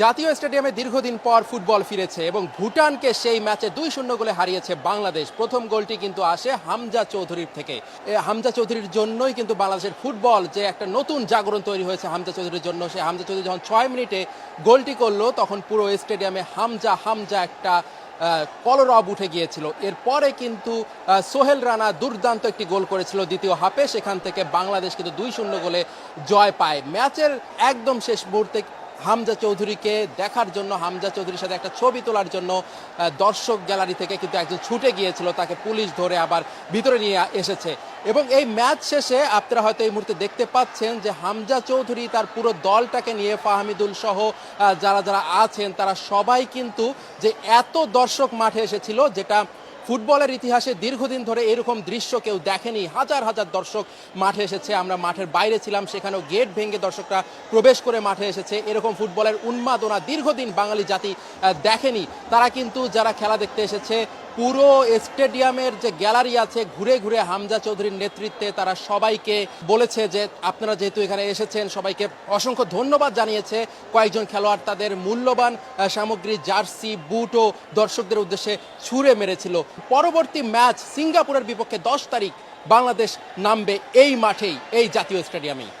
জাতীয় স্টেডিয়ামে দীর্ঘদিন পর ফুটবল ফিরেছে এবং ভুটানকে সেই ম্যাচে দুই শূন্য গোলে হারিয়েছে বাংলাদেশ। প্রথম গোলটি কিন্তু আসে হামজা চৌধুরীর থেকে। হামজা চৌধুরীর জন্যই কিন্তু বাংলাদেশের ফুটবল যে একটা নতুন জাগরণ তৈরি হয়েছে হামজা চৌধুরীর জন্য, সে হামজা চৌধুরী যখন ছয় মিনিটে গোলটি করল, তখন পুরো স্টেডিয়ামে হামজা হামজা একটা কলরব উঠে গিয়েছিল। এরপরে কিন্তু সোহেল রানা দুর্দান্ত একটি গোল করেছিল দ্বিতীয় হাফে। সেখান থেকে বাংলাদেশ কিন্তু দুই শূন্য গোলে জয় পায়। ম্যাচের একদম শেষ মুহূর্তে হামজা চৌধুরীকে দেখার জন্য, হামজা চৌধুরীর সাথে একটা ছবি তোলার জন্য দর্শক গ্যালারি থেকে কিন্তু একজন ছুটে গিয়েছিল, তাকে পুলিশ ধরে আবার ভিতরে নিয়ে এসেছে। এবং এই ম্যাচ শেষে আপনারা হয়তো এই মুহূর্তে দেখতে পাচ্ছেন যে হামজা চৌধুরী তার পুরো দলটাকে নিয়ে ফাহমিদুল সহ যারা যারা আছেন, তারা সবাই কিন্তু যে এত দর্শক মাঠে এসেছিল, যেটা ফুটবলের ইতিহাসে দীর্ঘদিন ধরে এরকম দৃশ্য কেউ দেখেনি। হাজার হাজার দর্শক মাঠে এসেছে। আমরা মাঠের বাইরে ছিলাম, সেখানেও গেট ভেঙে দর্শকরা প্রবেশ করে মাঠে এসেছে। এরকম ফুটবলের উন্মাদনা দীর্ঘদিন বাঙালি জাতি দেখেনি। তারা কিন্তু যারা খেলা দেখতে এসেছে পুরো স্টেডিয়ামের যে গ্যালারি আছে, ঘুরে ঘুরে হামজা চৌধুরীর নেতৃত্বে তারা সবাইকে বলেছে যে আপনারা যেহেতু এখানে এসেছেন, সবাইকে অসংখ্য ধন্যবাদ জানিয়েছে। কয়েকজন খেলোয়াড় তাদের মূল্যবান সামগ্রী, জার্সি বুটও দর্শকদের উদ্দেশ্যে ছুঁড়ে মেরেছিল। পরবর্তী ম্যাচ সিঙ্গাপুরের বিপক্ষে দশ তারিখ বাংলাদেশ নামবে এই মাঠেই, এই জাতীয় স্টেডিয়ামেই।